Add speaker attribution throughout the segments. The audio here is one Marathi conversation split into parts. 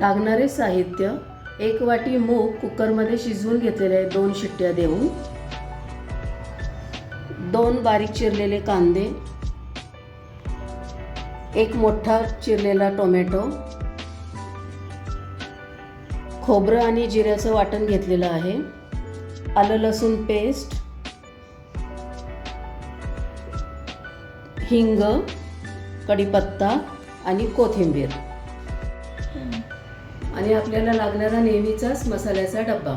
Speaker 1: लागणारे साहित्य एक वाटी मूग कुकरमध्ये शिजवून घेतलेले आहे दोन शिट्ट्या देऊन दोन बारीक चिरलेले कांदे एक मोठा चिरलेला टोमॅटो खोबरं आणि जिऱ्याचं वाटण घेतलेलं आहे आलं लसूण पेस्ट हिंग कढीपत्ता आणि कोथिंबीर. आणि आपल्याला लागणारा नेहमीचाच मसाल्याचा डब्बा.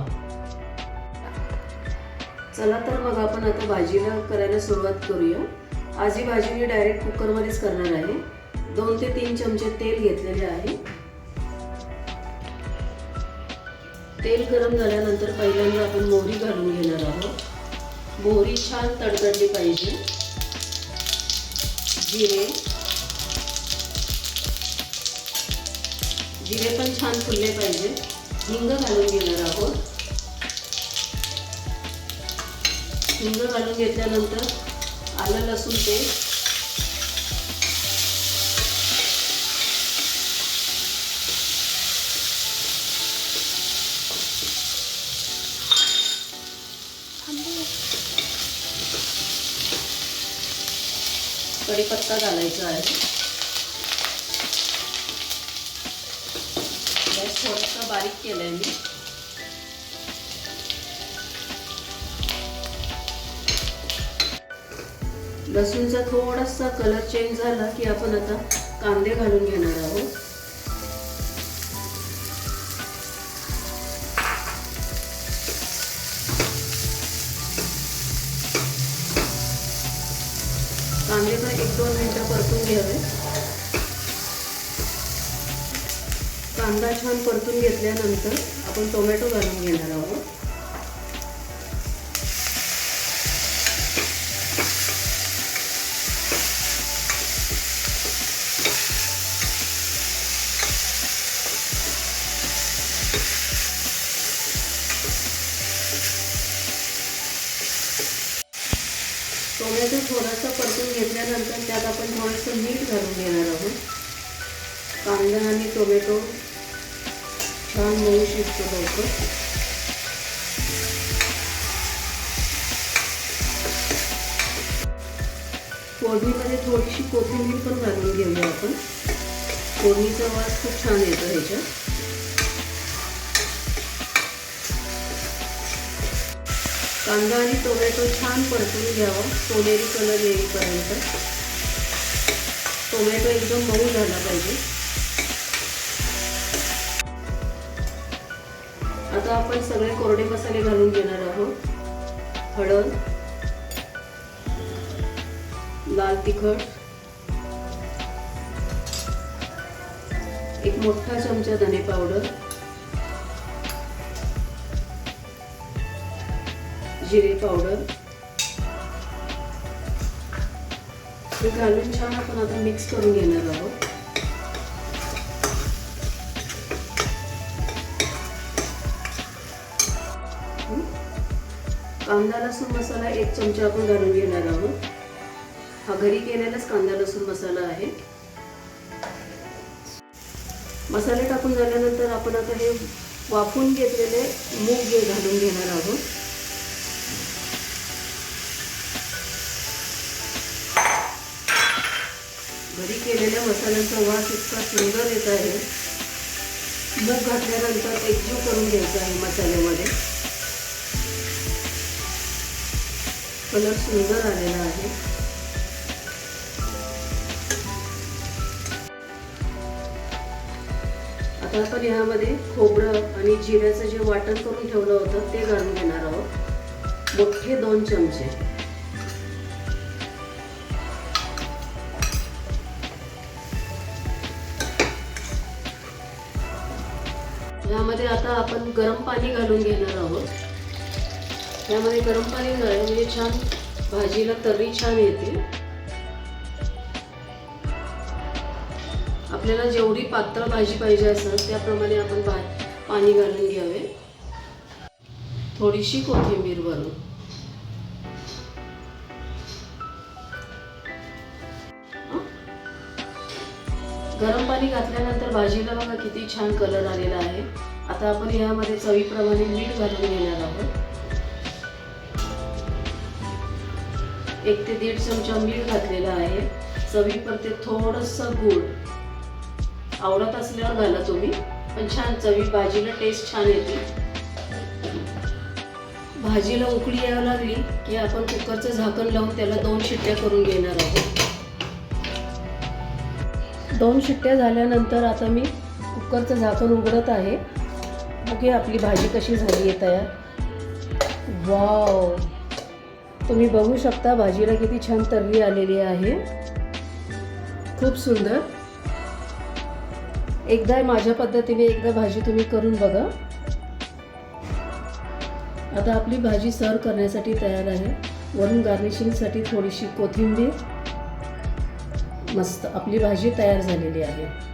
Speaker 1: चला तर मग आपण आता भाजीला करायला सुरुवात करूया. आज ही भाजी मी डायरेक्ट कुकरमध्येच करणार आहे. दोन ते तीन चमचे तेल घेतलेले आहे. तेल गरम झाल्यानंतर पहिल्यांदा आपण मोहरी घालून घेणार आहोत. मोहरी छान तडतडली पाहिजे. जिरे जिरे पण छान फुलले पाहिजे. हिंग घालून घेणार आहोत. हिंग घालून घेतल्यानंतर आलं लसूण पेस्ट. कढीपत्ता घालायचा आहे. थोडासा बारीक केलाय मी. लसूणचा थोडासा कलर चेंज झाला की आपण आता कांदे घालून घेणार आहोत. कांदे पण एक दोन मिनटं परतून घ्यावे. कांदा छान परतून घेतल्यानंतर आपण टोमॅटो घालून घेणार आहोत. टोमॅटो थोडासा परतून घेतल्यानंतर त्यात आपण थोडंसं मीठ घालून घेणार आहोत. कांदा आणि टोमॅटो छान मऊ शकतो लवकर. फोडणीमध्ये थोडीशी कोथिंबीर पण घालून घेऊया आपण. फोडणीचा वास खूप छान येतो ह्याच्यात. कांदा आणि टोमॅटो छान परतून घ्यावा. सोनेरी कलर येईपर्यंत. टोमॅटो एकदम मऊ झाला पाहिजे. आता आपण सगळे कोरडे मसाले घालून घेणार आहोत. हळद लाल तिखट एक मोठा चमचा धने पावडर जिरे पावडर. हे घालून छान आपण आता मिक्स करून घेणार आहोत. कांदा लसूण मसाला एक चमचा आपण घालून घेणार आहोत. हा घरी केलेलाच कांदा लसूण मसाला आहे. मसाले टाकून झाल्यानंतर आपण आता हे वाफून घेतलेले मूग हे घालून घेणार आहोत. घरी केलेल्या मसाल्यांचा वास इतका सुंदर येत आहे. मूग घातल्यानंतर एकजीव करून घ्यायचा आहे मसाल्यामध्ये. कलर सुंदर आलेला आहे. आता आपण ह्यामध्ये खोबरं आणि जिऱ्याचं जे वाटण करून ठेवलं होतं ते घालून घेणार आहोत. मोठे दोन चमचे. यामध्ये आता आपण गरम पाणी घालून घेणार आहोत. त्यामध्ये गरम पाणी घालायला म्हणजे छान भाजीला तर्री छान येते. आपल्याला जेवढी पातळ भाजी पाहिजे असेल त्याप्रमाणे आपण पाणी घालून घ्यावे. थोडीशी कोथिंबीर भरून गरम पाणी घातल्यानंतर भाजीला बघा किती छान कलर आलेला आहे. आता आपण ह्यामध्ये चवीप्रमाणे मीठ घालून घेणार आहोत. एक ते दीड चमचा मीठ घातलेला आहे. चवीपरते थोडंसं गूळ. आवडत असल्यावर घाला तुम्ही. पण छान चवी भाजीला टेस्ट छान येते. भाजीला उकळी यायला लागली की आपण कुकरचं झाकण लावून त्याला दोन शिट्ट्या करून घेणार आहोत. दोन शिट्ट्या झाल्यानंतर आता मी कुकरचं झाकण उघडत आहे. बघूया आपली भाजी कशी झाली आहे तयार. वाव तुम्ही बघू शकता भाजीला किती छान तर्री आलेली आहे. खूप सुंदर. एकदा माझ्या पद्धतीने एकदा भाजी तुम्ही करून बघा. आता आपली भाजी सर्व करण्यासाठी तयार आहे. वरून गार्निशिंगसाठी थोडीशी कोथिंबीर. मस्त आपली भाजी तयार झालेली आहे.